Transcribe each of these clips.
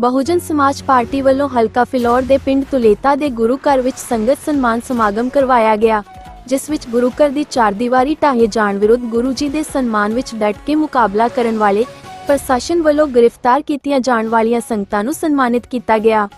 ਬਹੁਜਨ ਸਮਾਜ ਪਾਰਟੀ ਵੱਲੋਂ ਹਲਕਾ ਫਿਲੌਰ ਦੇ ਪਿੰਡ ਤੁਲੇਤਾ ਦੇ ਗੁਰੂ ਘਰ ਵਿੱਚ ਸੰਗਤ ਸਨਮਾਨ ਸਮਾਗਮ ਕਰਵਾਇਆ ਗਿਆ, ਜਿਸ ਵਿੱਚ ਗੁਰੂ ਘਰ ਦੀ ਚਾਰ ਦੀਵਾਰੀ ਢਾਹੇ ਜਾਣ ਵਿਰੁੱਧ ਗੁਰੂ ਜੀ ਦੇ ਸਨਮਾਨ ਵਿੱਚ ਡਟ ਕੇ ਮੁਕਾਬਲਾ ਕਰਨ ਵਾਲੇ ਪ੍ਰਸ਼ਾਸਨ ਵੱਲੋਂ ਗ੍ਰਿਫਤਾਰ ਕੀਤੀਆਂ ਜਾਣ ਵਾਲੀਆਂ ਸੰਗਤਾਂ ਨੂੰ ਸਨਮਾਨਿਤ ਕੀਤਾ ਗਿਆ।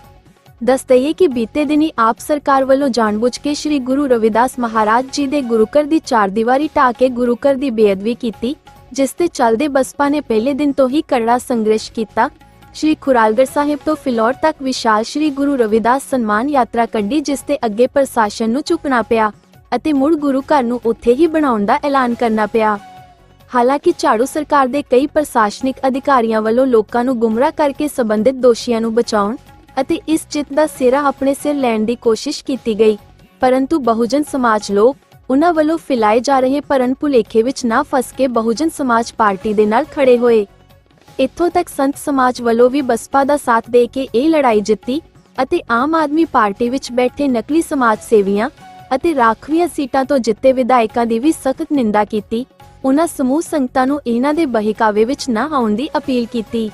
ਦੱਸ ਦਈਏ ਕਿ ਬੀਤੇ ਦਿਨੀ ਆਪ ਸਰਕਾਰ ਵੱਲੋਂ ਜਾਣਬੁੱਝ ਕੇ ਸ੍ਰੀ ਗੁਰੂ ਰਵਿਦਾਸ ਮਹਾਰਾਜ ਜੀ ਦੇ ਗੁਰੂ ਘਰ ਦੀ ਚਾਰ ਦੀਵਾਰੀ ਢਾਹ ਕੇ ਗੁਰੂ ਘਰ ਦੀ ਬੇਅਦਬੀ ਕੀਤੀ, ਜਿਸ ਤੇ ਚੱਲਦੇ ਬਸਪਾ ਨੇ ਪਹਿਲੇ ਦਿਨ ਤੋਂ ਹੀ ਕਰੜਾ ਸੰਘਰਸ਼ ਕੀਤਾ ਸ਼੍ਰੀ ਖੁਰਾਲਗੜ ਸਾਹਿਬ ਤੋਂ ਫਿਲੌਰ ਤੱਕ ਵਿਸ਼ਾਲ ਸ਼੍ਰੀ ਗੁਰੂ ਰਵਿਦਾਸ ਸਨਮਾਨ ਯਾਤਰਾ ਕੱਢੀ, ਜਿਸ ਤੇ ਅੱਗੇ ਪ੍ਰਸ਼ਾਸਨ ਨੂੰ ਝੁਕਣਾ ਪਿਆ ਅਤੇ ਮੁੜ ਗੁਰੂ ਘਰ ਨੂੰ ਉੱਥੇ ਹੀ ਬਣਾਉਣ ਦਾ ਐਲਾਨ ਕਰਨਾ ਪਿਆ। ਹਾਲਾਂਕਿ ਝਾੜੂ ਸਰਕਾਰ ਦੇ ਕਈ ਪ੍ਰਸ਼ਾਸਨਿਕ ਅਧਿਕਾਰੀਆਂ ਵੱਲੋਂ ਲੋਕਾਂ ਨੂੰ ਗੁੰਮਰਾਹ ਕਰਕੇ ਸਬੰਧਿਤ ਦੋਸ਼ੀਆਂ ਨੂੰ ਬਚਾਉਣ ਅਤੇ ਇਸ ਜਿੱਤ ਦਾ ਸਿਹਰਾ ਆਪਣੇ ਸਿਰ ਲੈਣ ਦੀ ਕੋਸ਼ਿਸ਼ ਕੀਤੀ ਗਈ। ਪਰੰਤੂ ਬਹੁਜਨ ਸਮਾਜ ਲੋਕ ਉਹਨਾਂ ਵੱਲੋਂ ਫਿਲਾਏ ਜਾ ਰਹੇ ਪਰਨ ਭੁਲੇਖੇ ਵਿੱਚ ਨਾ ਫਸ ਕੇ ਬਹੁਜਨ ਸਮਾਜ ਪਾਰਟੀ ਦੇ ਨਾਲ ਖੜੇ ਹੋਏ। ਇੱਥੋਂ ਤੱਕ ਸੰਤ ਸਮਾਜ ਵੱਲੋਂ ਵੀ ਬਸਪਾ ਦਾ ਸਾਥ ਦੇ ਕੇ ਇਹ ਲੜਾਈ ਜਿੱਤੀ ਅਤੇ ਆਮ ਆਦਮੀ ਪਾਰਟੀ ਵਿੱਚ ਬੈਠੇ ਨਕਲੀ ਸਮਾਜ ਸੇਵੀਆਂ ਅਤੇ ਰਾਖਵੀਆਂ ਸੀਟਾਂ ਤੋਂ ਜਿੱਤੇ ਵਿਧਾਇਕਾਂ ਦੀ ਵੀ ਸਖਤ ਨਿੰਦਾ ਕੀਤੀ, ਉਹਨਾਂ ਸਮੂਹ ਸੰਗਤਾਂ ਨੂੰ ਇਹਨਾਂ ਦੇ ਬਹਿਕਾਵੇ ਵਿੱਚ ਨਾ ਆਉਣ ਦੀ ਅਪੀਲ ਕੀਤੀ।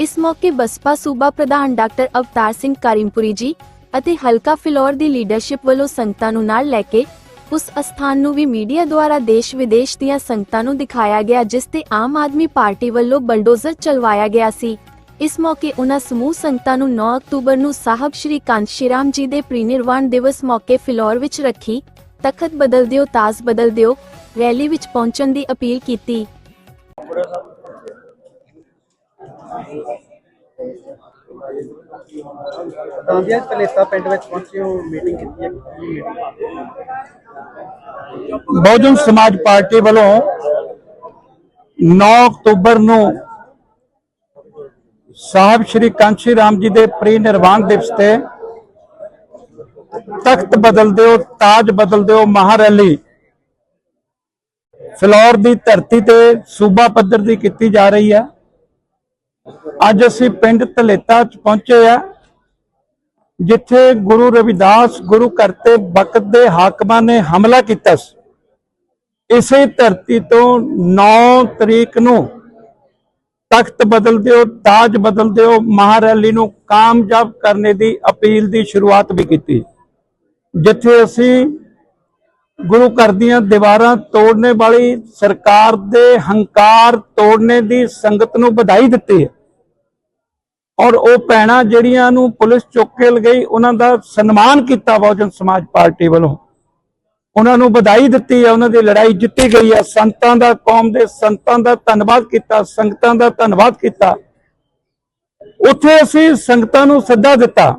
ਇਸ ਮੌਕੇ ਬਸਪਾ ਸੂਬਾ ਪ੍ਰਧਾਨ ਡਾਕਟਰ ਅਵਤਾਰ ਸਿੰਘ ਕਰੀਮਪੁਰੀ ਜੀ ਅਤੇ ਹਲਕਾ ਫਿਲੌਰ ਦੀ ਲੀਡਰਸ਼ਿਪ ਵੱਲੋਂ ਸੰਗਤਾਂ ਨੂੰ ਨਾਲ ਲੈ ਕੇ ਉਸ ਅਸਥਾਨ ਨੂੰ ਵੀ ਮੀਡੀਆ ਦੁਆਰਾ ਦੇਸ਼ ਵਿਦੇਸ਼ ਦੀਆਂ ਸੰਗਤਾਂ ਨੂੰ ਦਿਖਾਇਆ ਗਿਆ, ਜਿਸ ਤੇ ਆਮ ਆਦਮੀ ਪਾਰਟੀ ਵੱਲੋਂ ਬਲਡੋਜ਼ਰ ਚਲਵਾਇਆ ਗਿਆ ਸੀ। ਇਸ ਮੌਕੇ ਉਹਨਾਂ ਸਮੂਹ ਸੰਗਤਾਂ ਨੂੰ 9 ਅਕਤੂਬਰ ਨੂੰ ਸਾਹਿਬ ਸ਼੍ਰੀ ਕਾਂਤ ਸ਼੍ਰੀਰਾਮ ਜੀ ਦੇ ਪ੍ਰੀਨਿਰਵਾਣ ਦਿਵਸ ਮੌਕੇ ਫਿਲੌਰ ਵਿੱਚ ਰੱਖੀ, ਤਖਤ ਬਦਲ ਦਿਓ, ਤਾਜ਼ ਬਦਲ ਦਿਓ, ਰੈਲੀ ਵਿੱਚ ਪਹੁੰਚਣ ਦੀ ਅਪੀਲ ਕੀਤੀ। ਦਾੰਦੀਆਂ ਤਲੇਤਾ ਪਿੰਡ ਵਿੱਚ ਪਹੁੰਚੇ ਹੋ ਮੀਟਿੰਗ ਕੀਤੀ ਹੈ। ਬਹੁਜਨ ਸਮਾਜ ਪਾਰਟੀ ਵੱਲੋਂ 9 ਅਕਤੂਬਰ ਨੂੰ ਸਾਹਿਬ ਸ਼੍ਰੀ ਕਾਂਸ਼ੀ ਰਾਮ ਜੀ ਦੇ ਪ੍ਰੀ ਨਿਰਵਾਣ ਦਿਵਸ ਤੇ ਤਖਤ ਬਦਲ ਦਿਓ ਤਾਜ ਬਦਲ ਦਿਓ ਮਹਾਰੈਲੀ ਫਲੋਰ ਦੀ ਧਰਤੀ ਤੇ ਸੂਬਾ ਪੱਧਰ ਦੀ ਕੀਤੀ ਜਾ ਰਹੀ ਹੈ। ਅੱਜ ਅਸੀਂ ਪਿੰਡ ਧਲੇਤਾ ਚ ਪਹੁੰਚੇ ਆ, ਜਿੱਥੇ ਗੁਰੂ ਰਵਿਦਾਸ, ਗੁਰੂ ਘਰ ਤੇ ਵਕਤ ਦੇ ਹਾਕਮਾਂ ਨੇ ਹਮਲਾ ਕੀਤਾ ਸੀ। ਇਸੇ ਧਰਤੀ ਤੋਂ 9 ਤਰੀਕ ਨੂੰ ਤਖਤ ਬਦਲ ਦਿਓ ਤਾਜ ਬਦਲ ਦਿਓ ਮਹਾਰੈਲੀ ਨੂੰ ਕਾਮਯਾਬ ਕਰਨੇ ਦੀ ਅਪੀਲ ਦੀ ਸ਼ੁਰੂਆਤ ਵੀ ਕੀਤੀ। ਜਿੱਥੇ ਅਸੀਂ ਗੁਰੂ ਘਰ ਦੀਆਂ ਦੀਵਾਰਾਂ ਤੋੜਨੇ ਵਾਲੀ ਸਰਕਾਰ ਦੇ ਹੰਕਾਰ ਤੋੜਨੇ ਦੀ ਸੰਗਤ ਨੂੰ ਵਧਾਈ ਦਿੱਤੀ ਹੈ। ਔਰ ਉਹ ਭੈਣਾਂ ਜਿਹੜੀਆਂ ਨੂੰ ਪੁਲਿਸ ਚੁੱਕ ਕੇ ਲਗਈ, ਉਹਨਾਂ ਦਾ ਸਨਮਾਨ ਕੀਤਾ ਬਹੁਜਨ ਸਮਾਜ ਪਾਰਟੀ ਵੱਲੋਂ। ਉਹਨਾਂ ਨੂੰ ਵਧਾਈ ਦਿੱਤੀ ਹੈ, ਉਹਨਾਂ ਦੀ ਲੜਾਈ ਜਿੱਤੀ ਗਈ ਹੈ। ਸੰਤਾਂ ਦਾ, ਕੌਮ ਦੇ ਸੰਤਾਂ ਦਾ ਧੰਨਵਾਦ ਕੀਤਾ, ਸੰਗਤਾਂ ਦਾ ਧੰਨਵਾਦ ਕੀਤਾ। ਉੱਥੇ ਅਸੀਂ ਸੰਗਤਾਂ ਨੂੰ ਸੱਦਾ ਦਿੱਤਾ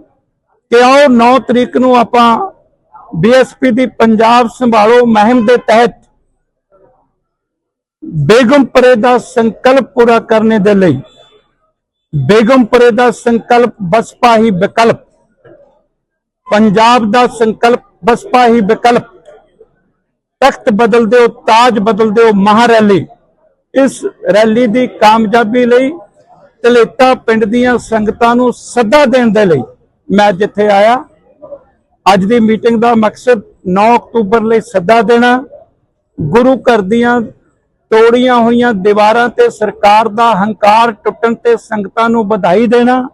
ਕਿ ਆਓ 9 ਤਰੀਕ ਨੂੰ ਆਪਾਂ ਬੀਐਸਪੀ ਦੀ ਪੰਜਾਬ ਸੰਭਾਲੋ ਮਹਿਮ ਦੇ ਤਹਿਤ ਬੇਗਮਪੁਰੇ ਦਾ ਸੰਕਲਪ ਪੂਰਾ ਕਰਨ ਦੇ ਲਈ ਬੇਗਮਪੁਰੇ ਦਾ ਸੰਕਲਪ ਬਸਪਾ ਹੀ ਵਿਕਲਪ। ਪੰਜਾਬ ਦਾ ਸੰਕਲਪ ਬਸਪਾ ਹੀ ਵਿਕਲਪ। ਤਖਤ ਬਦਲ ਦਿਓ ਤਾਜ ਬਦਲ ਦਿਓ ਮਹਾਰੈਲੀ। ਇਸ ਰੈਲੀ ਦੀ ਕਾਮਯਾਬੀ ਲਈ ਤਲੇਤਾ ਪਿੰਡ ਦੀਆਂ ਸੰਗਤਾਂ ਨੂੰ ਸੱਦਾ ਦੇਣ ਦੇ ਲਈ ਮੈਂ ਜਿੱਥੇ ਆਇਆ। ਅੱਜ ਦੀ ਮੀਟਿੰਗ ਦਾ ਮਕਸਦ 9 ਅਕਤੂਬਰ ਲਈ ਸੱਦਾ ਦੇਣਾ। ਗੁਰੂ ਘਰ ਦੀਆਂ ਤੋੜੀਆਂ ਹੋਈਆਂ ਦੀਵਾਰਾਂ ਤੇ ਸਰਕਾਰ ਦਾ ਹੰਕਾਰ ਟੁੱਟਣ ਤੇ ਸੰਗਤਾਂ ਨੂੰ ਵਧਾਈ ਦੇਣਾ,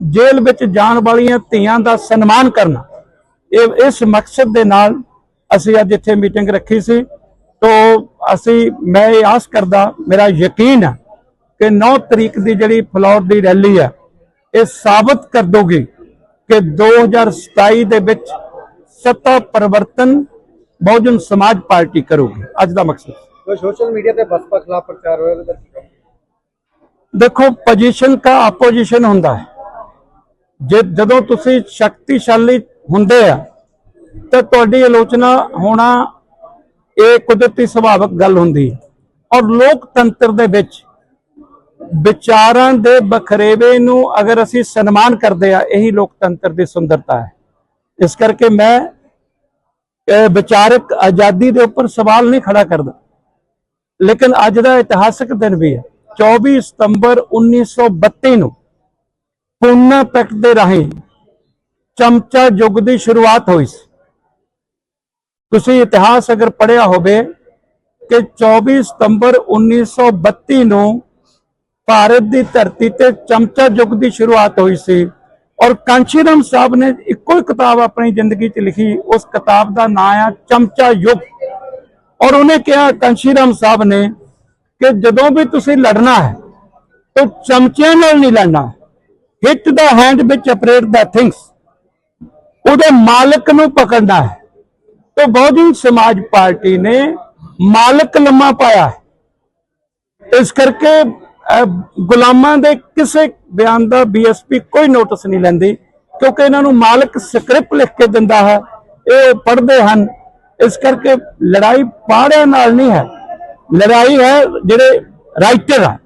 ਜੇਲ੍ਹ ਵਿੱਚ ਜਾਣ ਵਾਲੀਆਂ ਧੀਆਂ ਦਾ ਸਨਮਾਨ ਕਰਨਾ। ਇਹ, ਇਸ ਮਕਸਦ ਦੇ ਨਾਲ ਅਸੀਂ ਅੱਜ ਇੱਥੇ ਮੀਟਿੰਗ ਰੱਖੀ ਸੀ। ਤੋਂ ਅਸੀਂ, ਮੈਂ ਇਹ ਆਸ ਕਰਦਾ, ਮੇਰਾ ਯਕੀਨ ਹੈ ਕਿ 9 ਤਰੀਕ ਦੀ ਜਿਹੜੀ ਫਲੋਰ ਦੀ ਰੈਲੀ ਹੈ, ਇਹ ਸਾਬਤ ਕਰ ਦੋਗੀ ਕਿ 2027 ਦੇ ਵਿੱਚ ਸੱਤਾ ਪਰਿਵਰਤਨ ਬਹੁਜਨ ਸਮਾਜ ਪਾਰਟੀ ਕਰੂਗੀ। ਅੱਜ ਦਾ ਮਕਸਦ। ਸੋਸ਼ਲ ਮੀਡੀਆ ਤੇ ਬਸਪਾ ਖਿਲਾਫ ਪ੍ਰਚਾਰ ਹੋਇਆ, ਉਹਦੇ ਬਾਰੇ ਦੇਖੋ ਪੋਜੀਸ਼ਨ ਦਾ ਆਪੋਜੀਸ਼ਨ ਹੁੰਦਾ ਹੈ। ਜੇ ਜਦੋਂ ਤੁਸੀਂ ਸ਼ਕਤੀਸ਼ਾਲੀ ਹੁੰਦੇ ਆ, ਤਾਂ ਤੁਹਾਡੀ ਆਲੋਚਨਾ ਹੋਣਾ ਇਹ ਕੁਦਰਤੀ ਸੁਭਾਵਿਕ ਗੱਲ ਹੁੰਦੀ ਹੈ। ਔਰ ਲੋਕਤੰਤਰ ਦੇ ਵਿੱਚ ਵਿਚਾਰਾਂ ਦੇ ਬਖਰੇਵੇ ਨੂੰ ਅਗਰ ਅਸੀਂ ਸਨਮਾਨ ਕਰਦੇ ਆ, ਇਹੀ ਲੋਕਤੰਤਰ ਦੀ ਸੁੰਦਰਤਾ ਹੈ। ਇਸ ਕਰਕੇ ਮੈਂ ਵਿਚਾਰਕ ਆਜ਼ਾਦੀ ਦੇ ਉੱਪਰ ਸਵਾਲ ਨਹੀਂ ਖੜਾ ਕਰਦਾ। ਲੇਕਿਨ ਅੱਜ ਦਾ ਇਤਿਹਾਸਕ ਦਿਨ ਵੀ ਹੈ। 24 ਸਤੰਬਰ 1932 ਨੂੰ ਪੂਨਾ ਤਖਤ ਦੇ ਰਾਹੀਂ ਚਮਚਾ ਯੁੱਗ ਦੀ ਸ਼ੁਰੂਆਤ ਹੋਈ ਸੀ। ਤੁਸੀਂ ਇਤਿਹਾਸ ਅਗਰ ਪੜ੍ਹਿਆ ਹੋਵੇ ਕਿ 24 ਸਤੰਬਰ 1932 ਨੂੰ ਭਾਰਤ ਦੀ ਧਰਤੀ ਤੇ ਚਮਚਾ ਯੁੱਗ ਦੀ ਸ਼ੁਰੂਆਤ ਹੋਈ ਸੀ ਔਰ ਕਾਂਸ਼ੀਰਾਮ ਸਾਹਿਬ ਨੇ ਇੱਕੋ ਹੀ ਕਿਤਾਬ ਆਪਣੀ ਜ਼ਿੰਦਗੀ 'ਚ ਲਿਖੀ। ਉਸ ਕਿਤਾਬ ਦਾ ਨਾਮ ਆ ਚਮਚਾ ਯੁੱਗ। ਔਰ ਉਹਨੇ ਕਿਹਾ ਕਾਂਸ਼ੀਰਾਮ ਸਾਹਿਬ ਨੇ ਕਿ ਜਦੋਂ ਵੀ ਤੁਸੀਂ ਲੜਨਾ ਹੈ, ਤਾਂ ਚਮਚਿਆਂ ਨਾਲ ਨਹੀਂ ਲੜਨਾ। ਹਿੱਟ ਦਾ ਹੈਂਡ ਵਿੱਚ ਆਪਰੇਟ ਦਾ ਥਿੰਗਸ ਉਹਦੇ ਮਾਲਕ ਨੂੰ ਪਕੜਨਾ ਹੈ। ਤੇ ਬਹੁਜਨ ਸਮਾਜ ਪਾਰਟੀ ਨੇ ਮਾਲਕ ਲੰਮਾ ਪਾਇਆ ਹੈ। ਇਸ ਕਰਕੇ ਗੁਲਾਮਾਂ ਦੇ ਕਿਸੇ ਬਿਆਨ ਦਾ ਬੀਐਸਪੀ ਕੋਈ ਨੋਟਿਸ ਨਹੀਂ ਲੈਂਦੀ, ਕਿਉਂਕਿ ਇਹਨਾਂ ਨੂੰ ਮਾਲਕ ਸਕ੍ਰਿਪਟ ਲਿਖ ਕੇ ਦਿੰਦਾ ਹੈ। ਇਹ ਪੜ੍ਹਦੇ ਹਨ। ਇਸ ਕਰਕੇ ਲੜਾਈ ਪਾੜਿਆਂ ਨਾਲ ਨਹੀਂ ਹੈ। ਲੜਾਈ ਹੈ ਜਿਹੜੇ ਰਾਈਟਰ ਆ,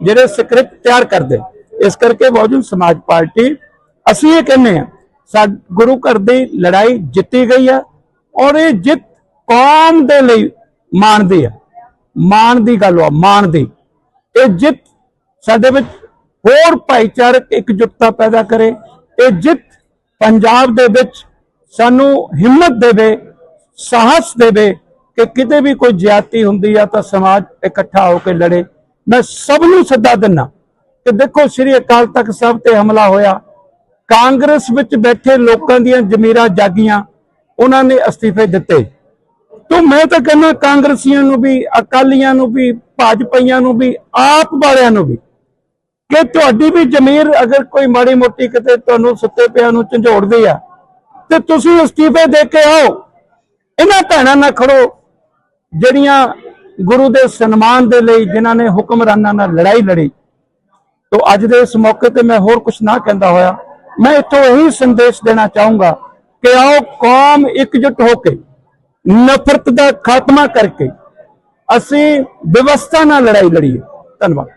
ਜਿਹੜੇ ਸਕ੍ਰਿਪਟ ਤਿਆਰ ਕਰਦੇ। ਇਸ ਕਰਕੇ ਬਹੁਜਨ ਸਮਾਜ ਪਾਰਟੀ, ਅਸੀਂ ਇਹ ਕਹਿੰਦੇ ਆ ਸਾ ਗੁਰੂ ਘਰ ਦੀ ਲੜਾਈ ਜਿੱਤੀ ਗਈ ਆ ਔਰ ਇਹ ਜਿੱਤ ਕੌਮ ਦੇ ਲਈ ਮਾਣ ਦੀ ਆ। ਮਾਣ ਦੀ ਗੱਲ ਆ, ਮਾਣ ਦੀ। ਇਹ ਜਿੱਤ ਸਾਡੇ ਵਿੱਚ ਹੋਰ ਭਾਈਚਾਰਕ ਇਕਜੁੱਟਤਾ ਪੈਦਾ ਕਰੇ। ਇਹ ਜਿੱਤ ਪੰਜਾਬ ਦੇ ਵਿੱਚ ਸਾਨੂੰ ਹਿੰਮਤ ਦੇਵੇ ਸਾਹਸ ਦੇਵੇ ਕਿ ਕਿਤੇ ਵੀ ਕੋਈ ਜ਼ਿਆਦਤੀ ਹੁੰਦੀ ਆ ਤਾਂ ਸਮਾਜ ਇਕੱਠਾ ਹੋ ਕੇ ਲੜੇ। ਮੈਂ ਸਭ ਨੂੰ ਸੱਦਾ ਦਿੰਨਾ ਕਿ ਦੇਖੋ ਸ੍ਰੀ ਅਕਾਲ ਤਖਤ ਸਾਹਿਬ ਤੇ ਹਮਲਾ ਹੋਇਆ। ਕਾਂਗਰਸ ਵਿੱਚ ਬੈਠੇ ਲੋਕਾਂ ਦੀਆਂ ਜ਼ਮੀਰਾਂ ਜਾਗੀਆਂ, ਉਹਨਾਂ ਨੇ ਅਸਤੀਫੇ ਦਿੱਤੇ। ਤੋ ਮੈਂ ਤਾਂ ਕਹਿੰਦਾ ਕਾਂਗਰਸੀਆਂ ਨੂੰ ਵੀ, ਅਕਾਲੀਆਂ ਨੂੰ ਵੀ, ਭਾਜਪਾਈਆਂ ਨੂੰ ਵੀ, ਆਪ ਵਾਲਿਆਂ ਨੂੰ ਵੀ ਕਿ ਤੁਹਾਡੀ ਵੀ ਜ਼ਮੀਰ ਅਗਰ ਕੋਈ ਮਾੜੀ ਮੋਟੀ ਕਿਤੇ ਤੁਹਾਨੂੰ ਸੁੱਤੇ ਪਿਆ ਨੂੰ ਝੰਜੋੜਦੀ ਆ, ਤੇ ਤੁਸੀਂ ਅਸਤੀਫੇ ਦੇ ਕੇ ਆਓ। ਇਹਨਾਂ ਭੈਣਾਂ ਨਾਲ ਖੜੋ, ਜਿਹੜੀਆਂ ਗੁਰੂ ਦੇ ਸਨਮਾਨ ਦੇ ਲਈ ਜਿਨ੍ਹਾਂ ਨੇ ਹੁਕਮਰਾਨਾਂ ਨਾਲ ਲੜਾਈ ਲੜੀ। ਤੋ ਅੱਜ ਦੇ ਇਸ ਮੌਕੇ ਤੇ ਮੈਂ ਹੋਰ ਕੁਝ ਨਾ ਕਹਿੰਦਾ ਹੋਇਆ, ਮੈਂ ਇੱਥੋਂ ਇਹੀ ਸੰਦੇਸ਼ ਦੇਣਾ ਚਾਹੂੰਗਾ ਕਿ ਆਓ ਕੌਮ ਇਕਜੁੱਟ ਹੋ ਕੇ, ਨਫ਼ਰਤ ਦਾ ਖਾਤਮਾ ਕਰਕੇ, ਅਸੀਂ ਵਿਵਸਥਾ ਨਾਲ ਲੜਾਈ ਲੜੀਏ। ਧੰਨਵਾਦ।